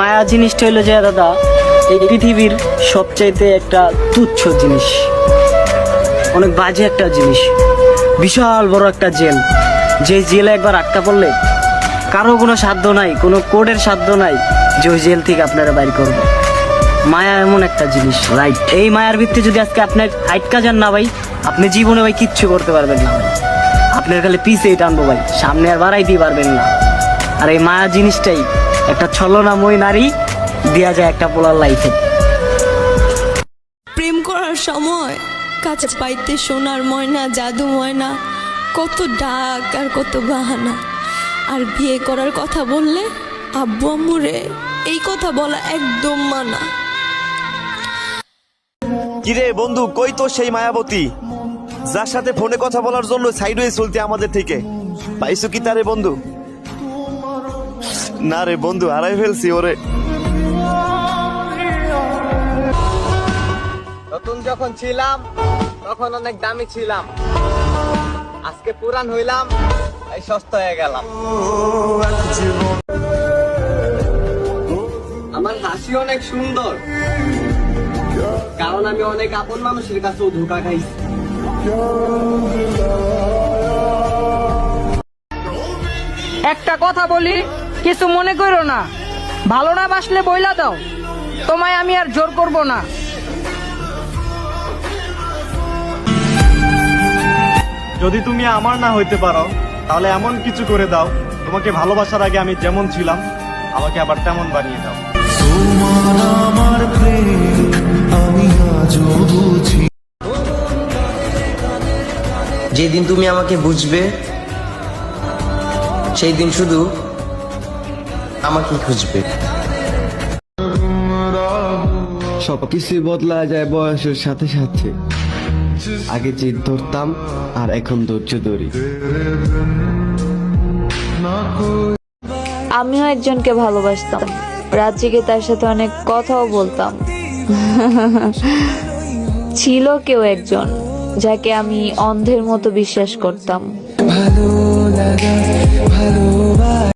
মায়া জিনিসটা হইল যে, দাদা, এই পৃথিবীর সবচাইতে একটা তুচ্ছ জিনিস। অনেক বাজে একটা জিনিস। বিশাল বড় একটা জেল। যে জেলে একবার আটকা পড়লে কারও কোনো সাধ্য নাই, কোনো কোডের সাধ্য নাই যে ওই জেল থেকে আপনারা বাইর করবে মায়া এমন একটা জিনিস রাইট এই মায়ার ভিত্তি যদি আজকে আপনার আটকা যান না ভাই, আপনি জীবনে ভাই কিচ্ছু করতে পারবেন না ভাই। আপনার খালি পিছিয়ে টানবো ভাই, সামনে আর বাড়াইতেই পারবেন না। আর এই মায়া জিনিসটাই একটা ছলনাময় নারী দেয়া যায় একটা পোলার লাইফে প্রেম করার সময় কাছে পাইতে সোনার ময়না জাদু ময়না কত ডাক আর কত বাহানা। আর বিয়ে করার কথা বললে আব্বু আম্মুরে এই কথা বলা একদম মানা। কিরে বন্ধু কই তো সেই মায়াবতী? যার সাথে ফোনে কথা বলার জন্য সাইড হয়ে চলতে আমাদের থেকে। পাইছো কি তারে বন্ধু? না রে বন্ধু হারাই ফেলছি ওরে। নতুন যখন ছিলাম তখন অনেক দামি ছিলাম। আজকে পুরান হইলাম এই সস্তা হয়ে গেলাম। আমার হাসি অনেক সুন্দর কারণ আমি অনেক আপন মানুষের কাছেও ধোকা খাইছি। একটা কথা বলি কিছু মনে করো না। ভালো না বাসলে বইলা দাও। তোমায় আমি আর জোর করব না। যদি তুমি আমার না হইতে পারো তাহলে এমন কিছু করে দাও। তোমাকে ভালোবাসার আগে আমি যেমন ছিলাম আমাকে আবার তেমন বানিয়ে দাও। যেদিন তুমি আমাকে বুঝবে সেই দিন শুধু আমাকে খুঁজবে। সবকিছুই বদলা যায় বয়সের সাথে সাথে। আগে জিদ ধরতাম আর এখন ধৈর্য ধরি। আমিও একজনকে ভালোবাসতাম। রাত জেগে তার সাথে অনেক কথাও বলতাম। ছিল কেউ একজন যাকে আমি অন্ধের মতো বিশ্বাস করতাম।